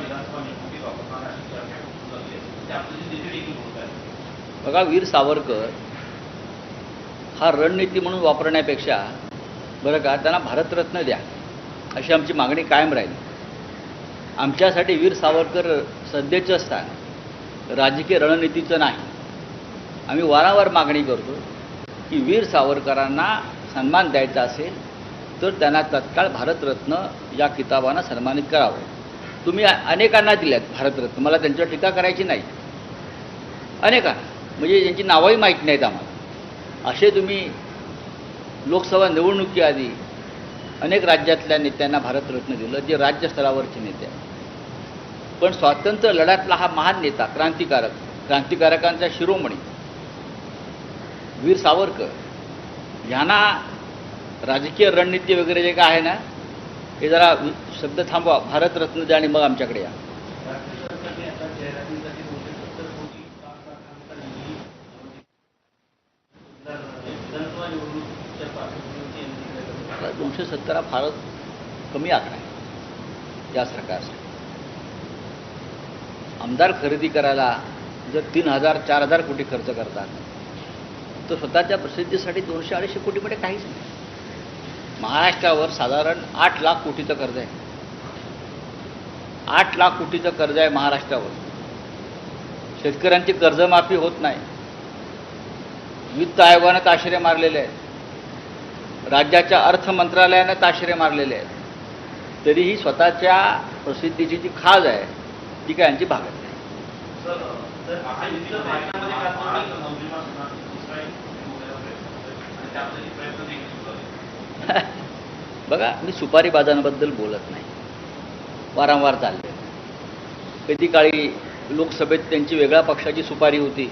विधानसभा निवडणुकीत वापरणार अशी चर्चा आहे. देखील होत आहे बघा वीर सावरकर हा रणनीती म्हणून वापरण्यापेक्षा बरं का त्यांना भारतरत्न द्या. अशी आमची मागणी कायम राहील. आमच्यासाठी वीर सावरकर सध्याचं स्थान राजकीय रणनीतीचं नाही. आम्ही वारंवार मागणी करतो की वीर सावरकरांना सन्मान द्यायचा असेल तर त्यांना तत्काळ भारतरत्न या किताबानं सन्मानित करावं. तुम्ही अनेकांना दिल्यात भारतरत्न. मला त्यांच्यावर टीका करायची नाही. अनेकांना म्हणजे ज्यांची नावंही माहीत नाहीत आम्हाला. असे तुम्ही लोकसभा निवडणुकीआधी अनेक राज्यातल्या नेत्यांना भारतरत्न दिलं जे राज्यस्तरावरचे नेते आहेत. पण स्वातंत्र्य लढ्यातला हा महान नेता क्रांतिकारक क्रांतिकारकांचा शिरोमणी वीर सावरकर यांना राजकीय रणनीती वगैरे जे काय आहे ना हे जरा शब्द थांबवा. भारतरत्न द्या आणि मग आमच्याकडे या. दोनशे सत्तर दोनशे सत्तर हा फारच कमी आकडा आहे. या सरकारसाठी आमदार खरेदी करायला जर तीन हजार चार हजार कोटी खर्च करतात तर स्वतःच्या प्रसिद्धीसाठी दोनशे अडीचशे कोटीमध्ये काहीच नाही. महाराष्ट्रावर साधारण आठ लाख कोटीचं कर्ज आहे. आठ लाख कोटीचं कर्ज आहे महाराष्ट्रावर. शेतकऱ्यांची कर्जमाफी होत नाही. वित्त आयोगानं ताशेरे मारलेले आहेत. राज्याच्या अर्थ मंत्रालयानं ताशेरे मारलेले आहेत. तरीही स्वतःच्या प्रसिद्धीची जी खाज आहे ती काय यांची भागत नाही. बघा मी सुपारी बाजांबद्दल बोलत नाही. वारंवार चालले. कधी काळी लोकसभेत त्यांची वेगळ्या पक्षाची सुपारी होती.